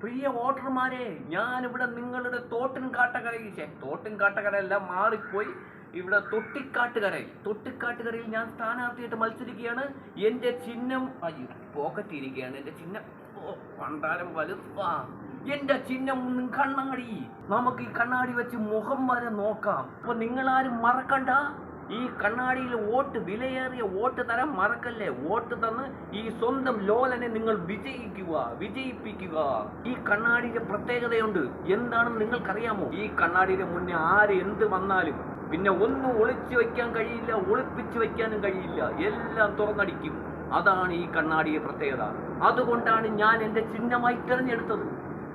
പ്രിയ വോട്ടർമാരെ ഞാനിവിടെ നിങ്ങളുടെ തോട്ടിൻ കാട്ടക്കരയിൽ ഛെ, തോട്ടിൻ കാട്ടക്കരയല്ല മാറിപ്പോയി ഇവിടെ തൊട്ടിക്കാട്ടുകരയിൽ. തൊട്ടിക്കാട്ടുകരയിൽ ഞാൻ സ്ഥാനാർത്ഥിയായിട്ട് മത്സരിക്കുകയാണ്. എന്റെ ചിഹ്നം അയ്യോ പോക്കറ്റ് ഇരിക്കുകയാണ് എന്റെ ചിഹ്നം ഓ പണ്ടാരം വലുപ്പാ എന്റെ ചിഹ്നം കണ്ണാടി. നമുക്ക് ഈ കണ്ണാടി വെച്ച് മുഖം വരെ നോക്കാം. അപ്പൊ നിങ്ങളാരും മറക്കണ്ട. ഈ കണ്ണാടിയിൽ വോട്ട് വിലയേറിയ വോട്ട് തരാൻ മറക്കല്ലേ? വോട്ട് തന്ന് ഈ സ്വന്തം ലോലനെ നിങ്ങൾ വിജയിക്കുക വിജയിപ്പിക്കുക. ഈ കണ്ണാടിയുടെ പ്രത്യേകതയുണ്ട്. എന്താണെന്ന് നിങ്ങൾക്കറിയാമോ? ഈ കണ്ണാടിയുടെ മുന്നേ ആര് എന്ത് വന്നാലും പിന്നെ ഒന്നും ഒളിച്ചു വയ്ക്കാൻ കഴിയില്ല ഒളിപ്പിച്ചു വയ്ക്കാനും കഴിയില്ല എല്ലാം തുറന്നടിക്കും. അതാണ് ഈ കണ്ണാടിയുടെ പ്രത്യേകത. അതുകൊണ്ടാണ് ഞാൻ എന്റെ ചിഹ്നമായി തിരഞ്ഞെടുത്തത്.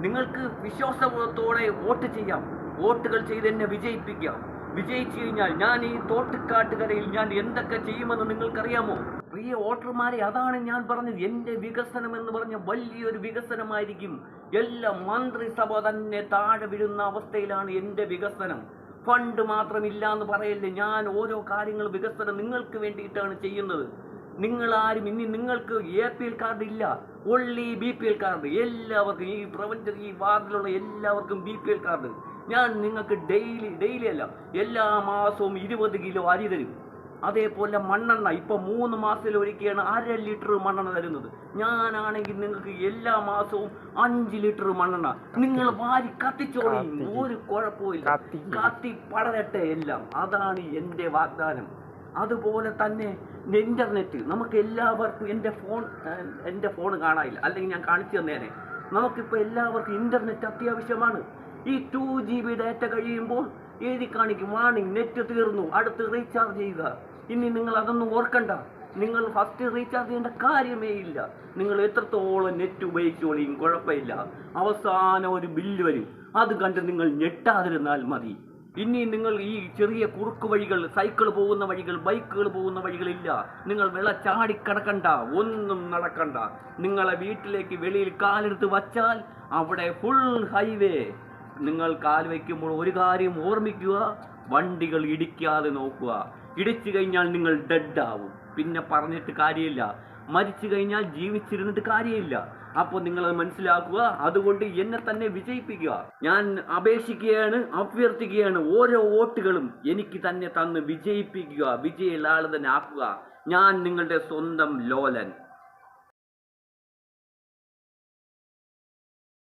നിങ്ങൾക്ക് വിശ്വാസത്തോടെ വോട്ട് ചെയ്യാം. വോട്ടുകൾ ചെയ്ത് എന്നെ വിജയിപ്പിക്കാം. വിജയിച്ചു കഴിഞ്ഞാൽ ഞാൻ ഈ തോട്ടുകാട്ടുകരയിൽ ഞാൻ എന്തൊക്കെ ചെയ്യുമെന്ന് നിങ്ങൾക്കറിയാമോ? പ്രിയ വോട്ടർമാരെ അതാണ് ഞാൻ പറഞ്ഞത്. എന്റെ വികസനം എന്ന് പറഞ്ഞ വലിയൊരു വികസനമായിരിക്കും. എല്ലാ മന്ത്രിസഭ തന്നെ താഴെ വീഴുന്ന അവസ്ഥയിലാണ് എന്റെ വികസനം. ഫണ്ട് മാത്രമില്ല എന്ന് പറയല്ലേ ഞാൻ ഓരോ കാര്യങ്ങൾ വികസനം നിങ്ങൾക്ക് വേണ്ടിയിട്ടാണ് ചെയ്യുന്നത്. നിങ്ങളാരും ഇനി നിങ്ങൾക്ക് എ പി എൽ കാർഡ് ഇല്ല. Only B P L card. എല്ലാവർക്കും ഈ പ്രപഞ്ച ഈ വാർഡിലുള്ള എല്ലാവർക്കും ബി പി എൽ കാർഡ്. ഞാൻ നിങ്ങൾക്ക് ഡെയിലി ഡെയിലി അല്ല എല്ലാ മാസവും ഇരുപത് കിലോ അരി തരും. അതേപോലെ മണ്ണെണ്ണ ഇപ്പോൾ മൂന്ന് മാസത്തിൽ ഒരിക്കലാണ് അര ലിറ്റർ മണ്ണെണ്ണ തരുന്നത്. ഞാനാണെങ്കിൽ നിങ്ങൾക്ക് എല്ലാ മാസവും അഞ്ച് ലിറ്റർ മണ്ണെണ്ണ. നിങ്ങൾ വാരി കത്തിച്ചോളി. ഒരു കുഴപ്പമില്ല. കത്തി പടരട്ടെ എല്ലാം. അതാണ് എന്റെ വാഗ്ദാനം. അതുപോലെ തന്നെ ഇന്റർനെറ്റ് നമുക്ക് എല്ലാവർക്കും എന്റെ ഫോൺ എന്റെ ഫോൺ കാണാനില്ല. അല്ലെങ്കിൽ ഞാൻ കാണിച്ചു തന്നേനെ. നമുക്കിപ്പോൾ എല്ലാവർക്കും ഇന്റർനെറ്റ് അത്യാവശ്യമാണ്. ഈ ടു ജി ബി ഡാറ്റ കഴിയുമ്പോൾ എഴുതി കാണിക്കും വാണിംഗ് നെറ്റ് തീർന്നു. അടുത്ത് റീചാർജ് ചെയ്യുക. ഇനി നിങ്ങൾ അതൊന്നും ഓർക്കണ്ട. നിങ്ങൾ ഫസ്റ്റ് റീചാർജ് ചെയ്യേണ്ട കാര്യമേ ഇല്ല. നിങ്ങൾ എത്രത്തോളം നെറ്റ് ഉപയോഗിച്ചോളിയും കുഴപ്പമില്ല. അവസാനം ഒരു ബില്ല് വരും. അത് കണ്ട് നിങ്ങൾ ഞെട്ടാതിരുന്നാൽ മതി. ഇനി നിങ്ങൾ ഈ ചെറിയ കുറുക്ക് വഴികൾ സൈക്കിൾ പോകുന്ന വഴികൾ ബൈക്കുകൾ പോകുന്ന വഴികളില്ല. നിങ്ങൾ വിള ചാടിക്കടക്കണ്ട ഒന്നും നടക്കണ്ട. നിങ്ങളെ വീട്ടിലേക്ക് വെളിയിൽ കാലെടുത്ത് വച്ചാൽ അവിടെ ഫുൾ ഹൈവേ നിങ്ങൾ കാൽ വയ്ക്കുമ്പോൾ ഒരു കാര്യം ഓർമ്മിക്കുക വണ്ടികൾ ഇടിക്കാതെ നോക്കുക. ഇടിച്ചു കഴിഞ്ഞാൽ നിങ്ങൾ ഡെഡ് ആവും. പിന്നെ പറഞ്ഞിട്ട് കാര്യമില്ല. മരിച്ചു കഴിഞ്ഞാൽ ജീവിച്ചിരുന്നിട്ട് കാര്യമില്ല. അപ്പോൾ നിങ്ങളത് മനസ്സിലാക്കുക. അതുകൊണ്ട് എന്നെ തന്നെ വിജയിപ്പിക്കുക. ഞാൻ അപേക്ഷിക്കുകയാണ് അഭ്യർത്ഥിക്കുകയാണ് ഓരോ വോട്ടുകളും എനിക്ക് തന്നെ തന്ന് വിജയിപ്പിക്കുക വിജയ തന്നെ ഞാൻ നിങ്ങളുടെ സ്വന്തം ലോലൻ.